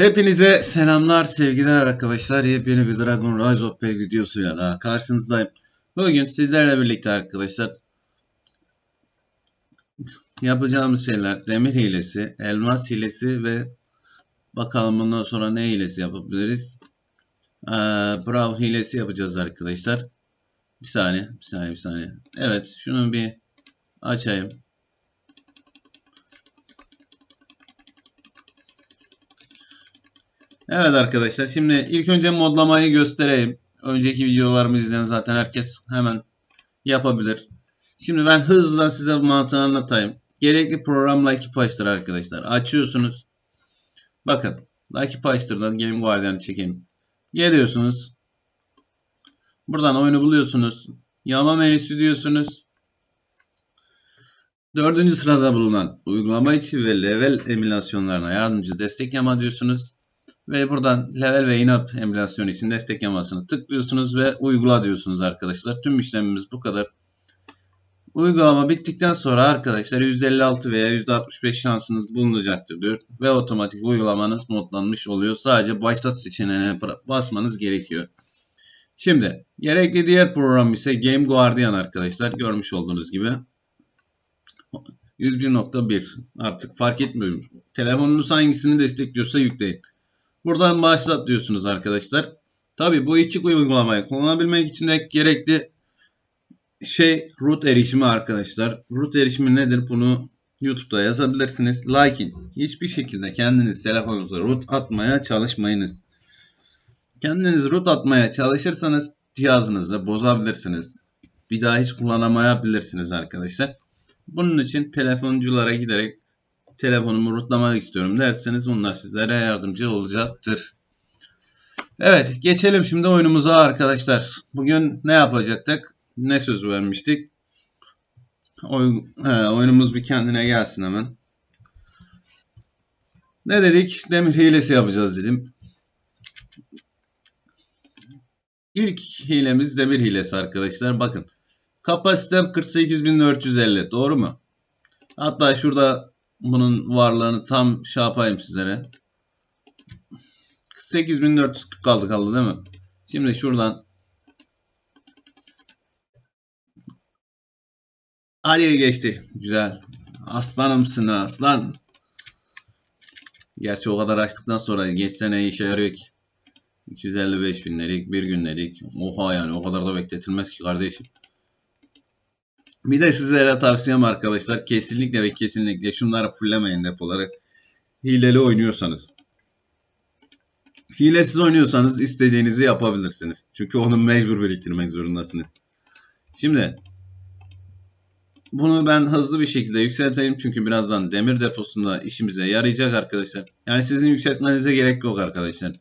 Hepinize selamlar, sevgiler arkadaşlar. Yepyeni bir Dragon Rise of Peg videosuyla daha karşınızdayım. Bugün sizlerle birlikte arkadaşlar yapacağımız şeyler demir hilesi, elmas hilesi ve bakalım bundan sonra ne hilesi yapabiliriz. Ee, Brav hilesi yapacağız arkadaşlar. Bir saniye, bir saniye, bir saniye. Evet, şunu bir açayım. Evet arkadaşlar şimdi ilk önce modlamayı göstereyim. Önceki videolarımı izleyen zaten herkes hemen yapabilir. Şimdi ben hızla size mantığını anlatayım. Gerekli program Lucky Patch'tır arkadaşlar. Açıyorsunuz. Bakın Patch'tırdan Game Guardian'ı çekeyim. Geliyorsunuz. Buradan oyunu buluyorsunuz. Yama menüsü diyorsunuz. Dördüncü sırada bulunan uygulama içi ve level emülasyonlarına yardımcı destek yama diyorsunuz. Ve buradan level ve inap emülasyonu için destek yamasını tıklıyorsunuz ve uygula diyorsunuz arkadaşlar. Tüm işlemimiz bu kadar. Uygulama bittikten sonra arkadaşlar %56 veya %65 şansınız bulunacaktır diyor. Ve otomatik uygulamanız modlanmış oluyor. Sadece başlat seçeneğine basmanız gerekiyor. Şimdi gerekli diğer program ise Game Guardian arkadaşlar. Görmüş olduğunuz gibi. 101.1 artık fark etmiyor. Telefonunuz hangisini destekliyorsa yükleyin. Buradan başlat diyorsunuz arkadaşlar. Tabi bu iki uygulamayı kullanabilmek için de gerekli şey root erişimi arkadaşlar. Root erişimi nedir? Bunu YouTube'da yazabilirsiniz. Lakin hiçbir şekilde kendiniz telefonunuza root atmaya çalışmayınız. Kendiniz root atmaya çalışırsanız cihazınızı bozabilirsiniz. Bir daha hiç kullanamayabilirsiniz arkadaşlar. Bunun için telefonculara giderek telefonumu rootlamak istiyorum derseniz onlar sizlere yardımcı olacaktır. Evet geçelim şimdi oyunumuza arkadaşlar. Bugün ne yapacaktık? Ne söz vermiştik? Oy, he, oyunumuz bir kendine gelsin hemen. Ne dedik? Demir hilesi yapacağız dedim. İlk hilemiz demir hilesi arkadaşlar. Bakın. Kapasitem 48450. Doğru mu? Hatta şurada bunun varlığını tam şey yapayım sizlere. 8440 kaldı kaldı değil mi? Şimdi şuradan Ali'ye geçti. Güzel. Aslanımsın aslan. Gerçi o kadar açtıktan sonra geçse ne işe yarıyor ki? 255 binlerik, bir günlerik. Oha yani o kadar da bekletilmez ki kardeşim. Bir de sizlere tavsiyem arkadaşlar kesinlikle ve kesinlikle şunları fulllemeyin depoları. Hileli oynuyorsanız. Hilesiz oynuyorsanız istediğinizi yapabilirsiniz. Çünkü onu mecbur biriktirmek zorundasınız. Şimdi bunu ben hızlı bir şekilde yükselteyim çünkü birazdan demir deposunda işimize yarayacak arkadaşlar. Yani sizin yükseltmenize gerek yok arkadaşlar.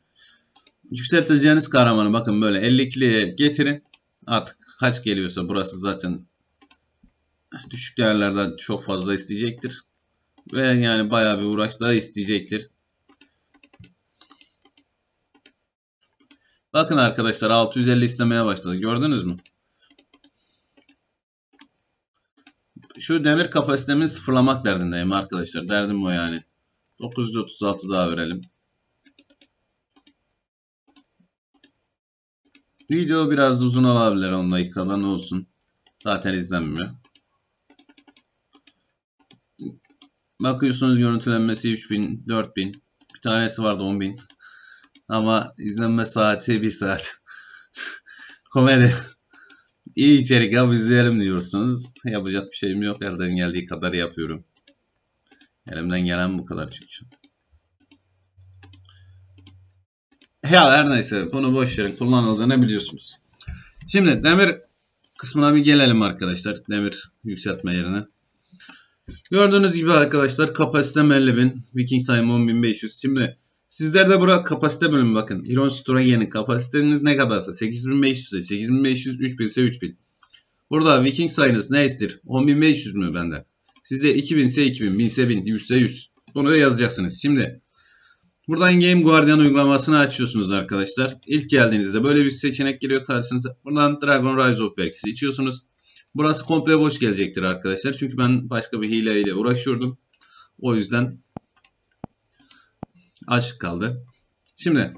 Yükselteceğiniz kahramanı bakın böyle 52'liye getirin. Artık kaç geliyorsa burası zaten düşük değerlerden çok fazla isteyecektir. Ve yani bayağı bir uğraş daha isteyecektir. Bakın arkadaşlar 650 istemeye başladı. Gördünüz mü? Şu demir kapasitemi sıfırlamak derdindeyim arkadaşlar. Derdim o yani. 936 daha verelim. Video biraz uzun olabilir 10 dakikadan olsun. Zaten izlenmiyor. Bakıyorsunuz görüntülenmesi 3000, 4000. Bir tanesi vardı 10000. Ama izlenme saati 1 saat. Komedi. İyi içerik yap izleyelim diyorsunuz. Yapacak bir şeyim yok. Elden geldiği kadar yapıyorum. Elimden gelen bu kadar çünkü. Ya her neyse bunu boş verin kullanıldığını biliyorsunuz. Şimdi demir kısmına bir gelelim arkadaşlar. Demir yükseltme yerine. Gördüğünüz gibi arkadaşlar kapasite 50.000, Viking sayımı 10.500. Şimdi sizlerde bura kapasite bölümü bakın. Iron Store'a yeni kapasiteniz ne kadarsa 8500 ise 8500, 3000 ise 3000. Burada Viking sayınız neyizdir? 10.500 mü bende? Sizde 2000 ise 2000, 1000 ise 1000, 100 ise 100. Bunu da yazacaksınız. Şimdi buradan Game Guardian uygulamasını açıyorsunuz arkadaşlar. İlk geldiğinizde böyle bir seçenek geliyor karşınıza. Buradan Dragon Rise of Berk'i içiyorsunuz. Burası komple boş gelecektir arkadaşlar. Çünkü ben başka bir hile ile uğraşıyordum. O yüzden açık kaldı. Şimdi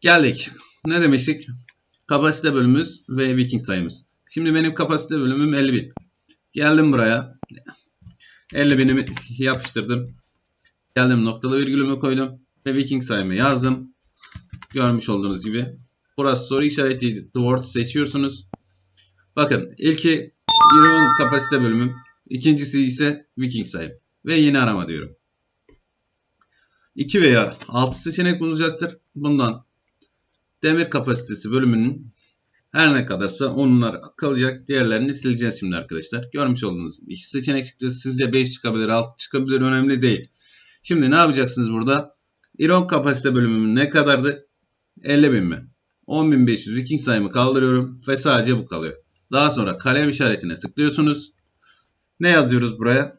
geldik. Ne demiştik? Kapasite bölümümüz ve Viking sayımız. Şimdi benim kapasite bölümüm 50 bin. Geldim buraya. 50 binimi yapıştırdım. Geldim noktalı virgülümü koydum. Ve Viking sayımı yazdım. Görmüş olduğunuz gibi. Burası soru işaretiydi. Word seçiyorsunuz. Bakın ilki Iron kapasite bölümüm. İkincisi ise Viking sayım. Ve yeni arama diyorum. 2 veya 6 seçenek bulunacaktır. Bundan demir kapasitesi bölümünün her ne kadarsa onlar kalacak. Diğerlerini sileceğiz şimdi arkadaşlar. Görmüş olduğunuz gibi. İki seçenek çıktı. Sizce 5 çıkabilir, 6 çıkabilir önemli değil. Şimdi ne yapacaksınız burada? Iron kapasite bölümümün ne kadardı? 50.000 mi? 10.500 Viking sayımı kaldırıyorum ve sadece bu kalıyor. Daha sonra kalem işaretine tıklıyorsunuz. Ne yazıyoruz buraya?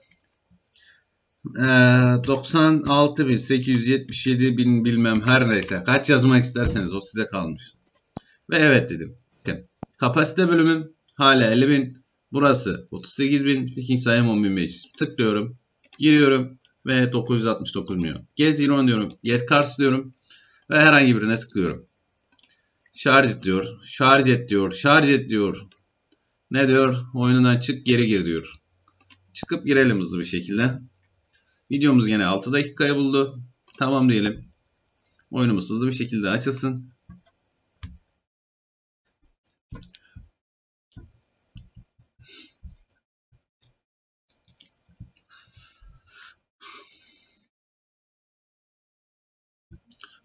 Ee, 96.877 bin bilmem her neyse. Kaç yazmak isterseniz o size kalmış. Ve evet dedim. Bakın. Kapasite bölümüm hala 50.000. Burası 38.000. Viking sayım 10.500. Tıklıyorum. Giriyorum. Ve 969 milyon. Get Iron diyorum. Get Cars diyorum. Ve herhangi birine tıklıyorum. Şarj et diyor. Şarj et diyor. Şarj et diyor. Ne diyor? Oyunundan çık geri gir diyor. Çıkıp girelim hızlı bir şekilde. Videomuz yine 6 dakikaya buldu. Tamam diyelim. Oyunumuz hızlı bir şekilde açılsın.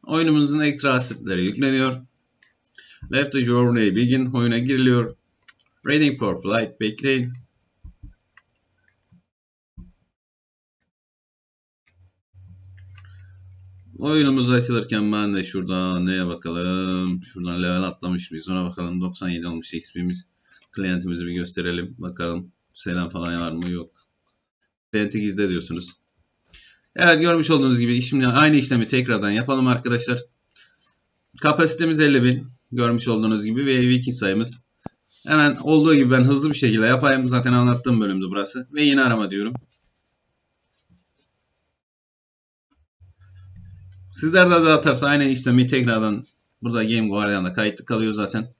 Oyunumuzun ekstra assetleri yükleniyor. Left the journey begin oyuna giriliyor. Waiting for flight bekleyin. Oyunumuz açılırken ben de şuradan neye bakalım. Şuradan level atlamış mıyız ona bakalım. 97 olmuş XP'miz. Klientimizi bir gösterelim. Bakalım selam falan var mı yok. Klienti gizle diyorsunuz. Evet görmüş olduğunuz gibi şimdi aynı işlemi tekrardan yapalım arkadaşlar. Kapasitemiz 50.000 görmüş olduğunuz gibi ve Viking sayımız. Hemen olduğu gibi ben hızlı bir şekilde yapayım. Zaten anlattığım bölümdü burası. Ve yine arama diyorum. Sizler de atarsa aynı işlemi tekrardan burada Game Guardian'da kayıtlı kalıyor zaten.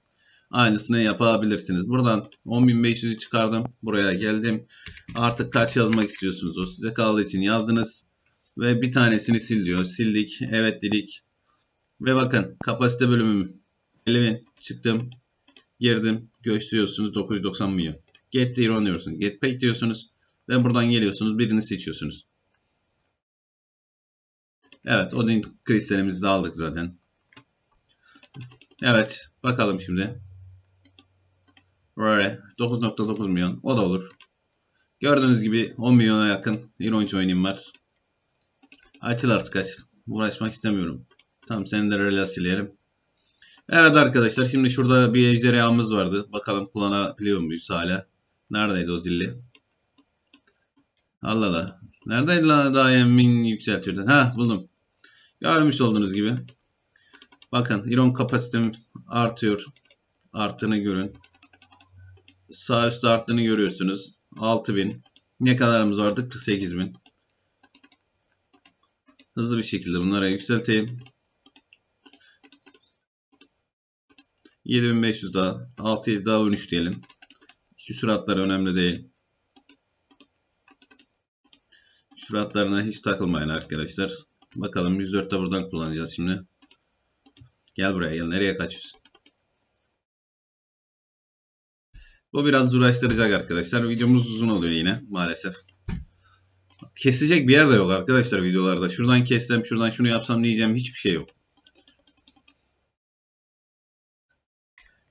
Aynısını yapabilirsiniz. Buradan 10.500'ü çıkardım. Buraya geldim. Artık kaç yazmak istiyorsunuz? O size kaldığı için yazdınız. Ve bir tanesini sil diyor. Sildik. Evet dedik. Ve bakın kapasite bölümüm 50.000 çıktım. Girdim. Gösteriyorsunuz 990 milyon. Get Iron diyorsunuz. Get Paid diyorsunuz. Ve buradan geliyorsunuz. Birini seçiyorsunuz. Evet. Odin kristalimizi de aldık zaten. Evet. Bakalım şimdi. Böyle 9.9 milyon. O da olur. Gördüğünüz gibi 10 milyona yakın Iron Join'im var. Açıl artık açıl. Uğraşmak istemiyorum. Tamam seni de rela. Evet arkadaşlar şimdi şurada bir ejderhamız vardı. Bakalım kullanabiliyor muyuz hala. Neredeydi o zilli? Allah Allah. Neredeydi lan daha emin yükseltiyordun? Ha buldum. Görmüş olduğunuz gibi. Bakın iron kapasitem artıyor. Arttığını görün. Sağ üstte arttığını görüyorsunuz. 6000. Ne kadarımız vardı? 48000. Hızlı bir şekilde bunlara yükselteyim. 7500 daha. 6 daha 13 diyelim. Şu süratler önemli değil. Süratlerine hiç takılmayın arkadaşlar. Bakalım 104'te buradan kullanacağız şimdi. Gel buraya gel. Nereye kaçıyorsun? Bu biraz uğraştıracak arkadaşlar. Videomuz uzun oluyor yine maalesef. Kesecek bir yer de yok arkadaşlar videolarda. Şuradan kessem, şuradan şunu yapsam diyeceğim hiçbir şey yok.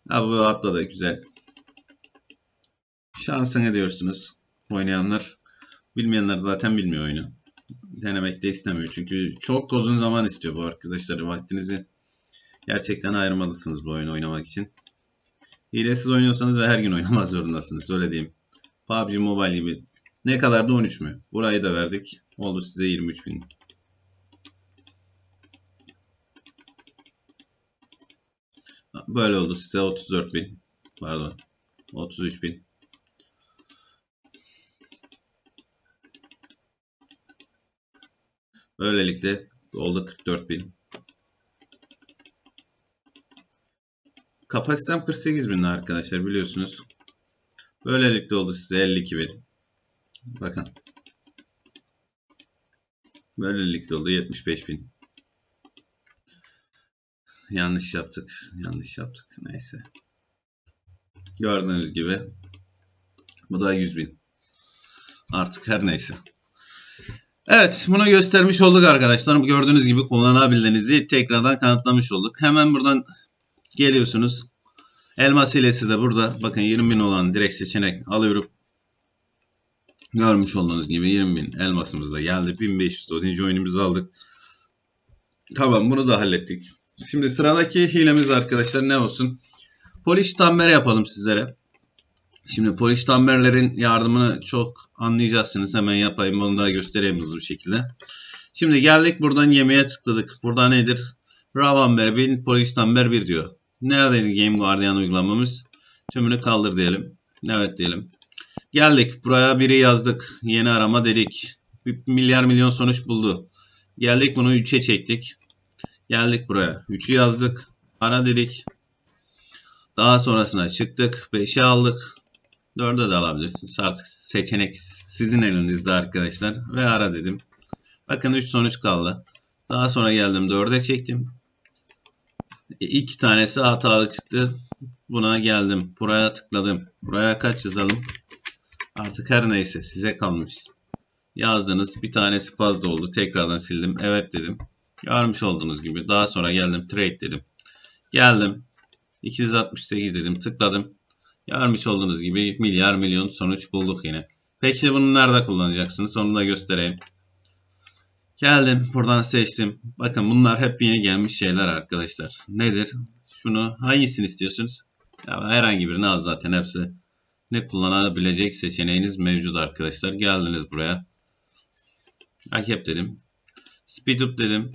Ha bu atladı güzel. Şansını diyorsunuz oynayanlar. Bilmeyenler zaten bilmiyor oyunu. Denemek de istemiyor. Çünkü çok uzun zaman istiyor bu arkadaşlar. Vaktinizi gerçekten ayırmalısınız bu oyunu oynamak için. Hilesiz oynuyorsanız ve her gün oynamak zorundasınız. Öyle diyeyim. PUBG Mobile gibi. Ne kadar da 13 mü? Burayı da verdik. Oldu size 23 bin. Böyle oldu size 34 bin. Pardon. 33 bin. Böylelikle Oldu 44.000. Kapasitem 48.000 arkadaşlar biliyorsunuz. Böylelikle oldu size 52.000. Bakın. Böylelikle oldu 75.000. Yanlış yaptık. Yanlış yaptık. Neyse. Gördüğünüz gibi. Bu da 100.000. Artık her neyse. Evet bunu göstermiş olduk arkadaşlar. Gördüğünüz gibi kullanabildiğinizi tekrardan kanıtlamış olduk. Hemen buradan geliyorsunuz. Elmas hilesi de burada. Bakın 20.000 olan direkt seçenek alıyorum. Görmüş olduğunuz gibi 20.000 elmasımız da geldi. 1500 odinci oyunumuzu aldık. Tamam bunu da hallettik. Şimdi sıradaki hilemiz arkadaşlar ne olsun? Polish tamber yapalım sizlere. Şimdi polish tamberlerin yardımını çok anlayacaksınız. Hemen yapayım onu da göstereyim hızlı bir şekilde. Şimdi geldik buradan yemeğe tıkladık. Burada nedir? Ravamber 1000 polish tamber 1 diyor. Neredeydi Game Guardian uygulamamız? Tümünü kaldır diyelim. Evet diyelim. Geldik buraya biri yazdık. Yeni arama dedik. Bir milyar milyon sonuç buldu. Geldik bunu 3'e çektik. Geldik buraya. 3'ü yazdık. Ara dedik. Daha sonrasına çıktık. 5'e aldık. 4'e de alabilirsiniz. Artık seçenek sizin elinizde arkadaşlar. Ve ara dedim. Bakın 3 sonuç kaldı. Daha sonra geldim 4'e çektim. 2 tanesi hatalı çıktı. Buna geldim. Buraya tıkladım. Buraya kaç yazalım? Artık her neyse size kalmış. Yazdınız. Bir tanesi fazla oldu. Tekrardan sildim. Evet dedim. Görmüş olduğunuz gibi. Daha sonra geldim. Trade dedim. Geldim. 268 dedim. Tıkladım. Görmüş olduğunuz gibi milyar milyon sonuç bulduk yine. Peki bunu nerede kullanacaksınız? Onu da göstereyim. Geldim. Buradan seçtim. Bakın bunlar hep yeni gelmiş şeyler arkadaşlar. Nedir? Şunu hangisini istiyorsunuz? Ya herhangi birini al zaten hepsi. Ne kullanabilecek seçeneğiniz mevcut arkadaşlar. Geldiniz buraya. Akep dedim. Speed up dedim.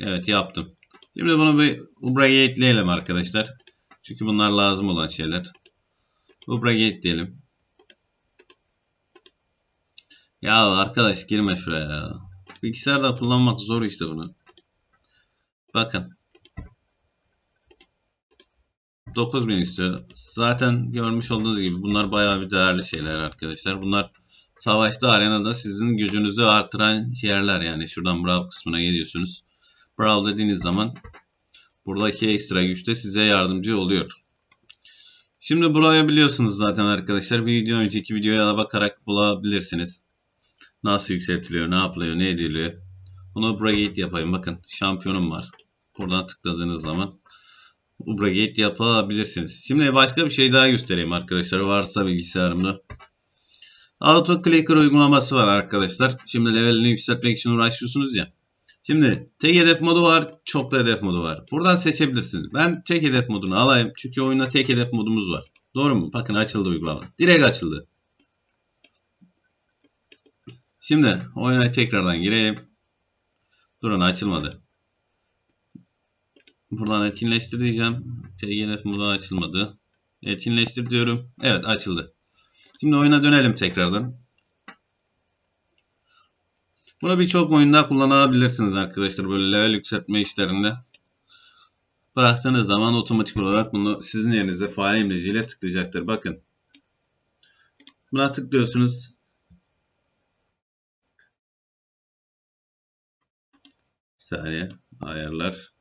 Evet yaptım. Şimdi bunu bir Ubra'ya ekleyelim arkadaşlar. Çünkü bunlar lazım olan şeyler. Ubra'ya diyelim. Ya arkadaş girme şuraya ya. Bilgisayarda kullanmak zor işte bunu. Bakın. 9000 istiyor. Zaten görmüş olduğunuz gibi bunlar bayağı bir değerli şeyler arkadaşlar. Bunlar savaşta arenada sizin gücünüzü artıran yerler yani. Şuradan Brav kısmına geliyorsunuz. Brav dediğiniz zaman buradaki ekstra güç de size yardımcı oluyor. Şimdi buraya biliyorsunuz zaten arkadaşlar. Bir video önceki videoya bakarak bulabilirsiniz. Nasıl yükseltiliyor, ne yapılıyor, ne ediliyor. Bunu Bragate yapayım. Bakın şampiyonum var. Buradan tıkladığınız zaman Ubragate yapabilirsiniz. Şimdi başka bir şey daha göstereyim arkadaşlar. Varsa bilgisayarımda. Auto Clicker uygulaması var arkadaşlar. Şimdi levelini yükseltmek için uğraşıyorsunuz ya. Şimdi tek hedef modu var, çoklu hedef modu var. Buradan seçebilirsiniz. Ben tek hedef modunu alayım. Çünkü oyunda tek hedef modumuz var. Doğru mu? Bakın açıldı uygulama. Direkt açıldı. Şimdi oyuna tekrardan gireyim. Durun açılmadı. Buradan etkinleştir diyeceğim. TGNF modu açılmadı. Etkinleştir diyorum. Evet açıldı. Şimdi oyuna dönelim tekrardan. Bunu birçok oyunda kullanabilirsiniz arkadaşlar. Böyle level yükseltme işlerinde. Bıraktığınız zaman otomatik olarak bunu sizin yerinize fare imleciyle tıklayacaktır. Bakın. Buna tıklıyorsunuz. Bir saniye. Ayarlar.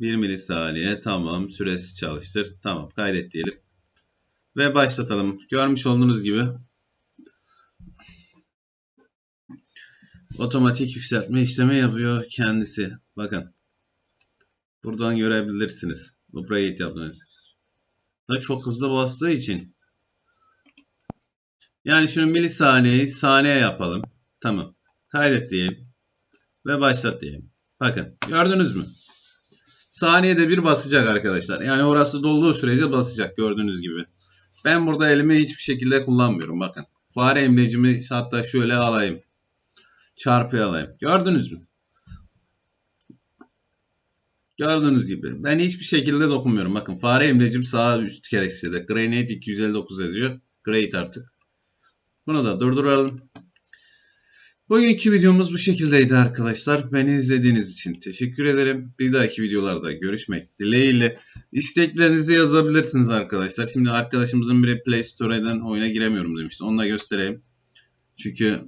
1 milisaniye. Tamam. Süresi çalıştır. Tamam. Kaydet diyelim. Ve başlatalım. Görmüş olduğunuz gibi otomatik yükseltme işlemi yapıyor kendisi. Bakın. Buradan görebilirsiniz. Upgrade yaptığınız. Da çok hızlı bastığı için. Yani şunu milisaniyeyi saniye yapalım. Tamam. Kaydet diyeyim. Ve başlat diyeyim. Bakın. Gördünüz mü? Saniyede bir basacak arkadaşlar. Yani orası dolduğu sürece basacak gördüğünüz gibi. Ben burada elimi hiçbir şekilde kullanmıyorum. Bakın. Fare emlecimi hatta şöyle alayım. Çarpı alayım. Gördünüz mü? Gördüğünüz gibi. Ben hiçbir şekilde dokunmuyorum. Bakın fare emlecim sağ üst kereçede. Grenade 259 yazıyor. Great artık. Bunu da durduralım. Bugünkü videomuz bu şekildeydi arkadaşlar. Beni izlediğiniz için teşekkür ederim. Bir dahaki videolarda görüşmek dileğiyle. İsteklerinizi yazabilirsiniz arkadaşlar. Şimdi arkadaşımızın biri Play Store'dan oyuna giremiyorum demişti. Onu da göstereyim. Çünkü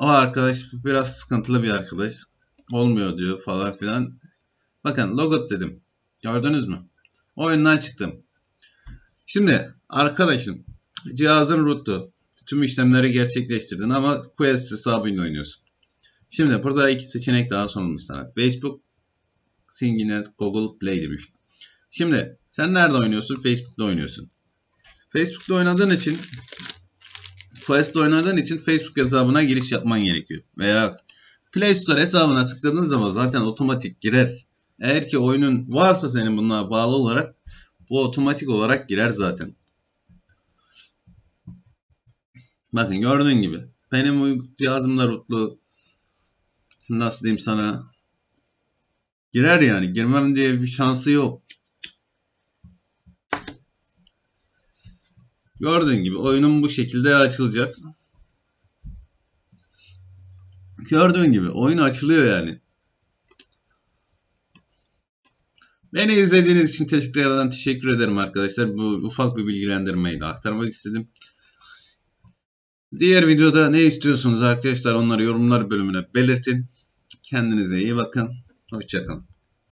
o arkadaş biraz sıkıntılı bir arkadaş. Olmuyor diyor falan filan. Bakın logot dedim. Gördünüz mü? Oyundan çıktım. Şimdi arkadaşım cihazın root'u tüm işlemleri gerçekleştirdin ama Quest hesabıyla oynuyorsun. Şimdi burada iki seçenek daha sunulmuş sana. Facebook, Singinet, Google Play demiş. Şimdi sen nerede oynuyorsun? Facebook'ta oynuyorsun. Facebook'ta oynadığın için Quest'te oynadığın için Facebook hesabına giriş yapman gerekiyor. Veya Play Store hesabına tıkladığın zaman zaten otomatik girer. Eğer ki oyunun varsa senin bunlara bağlı olarak bu otomatik olarak girer zaten. Bakın gördüğün gibi. Benim cihazımda rootlu şimdi nasıl diyeyim sana girer yani. Girmem diye bir şansı yok. Gördüğün gibi oyunun bu şekilde açılacak. Gördüğün gibi oyun açılıyor yani. Beni izlediğiniz için tekrardan teşekkür ederim arkadaşlar. Bu ufak bir bilgilendirmeyi de aktarmak istedim. Diğer videoda ne istiyorsunuz arkadaşlar onları yorumlar bölümüne belirtin. Kendinize iyi bakın. Hoşçakalın.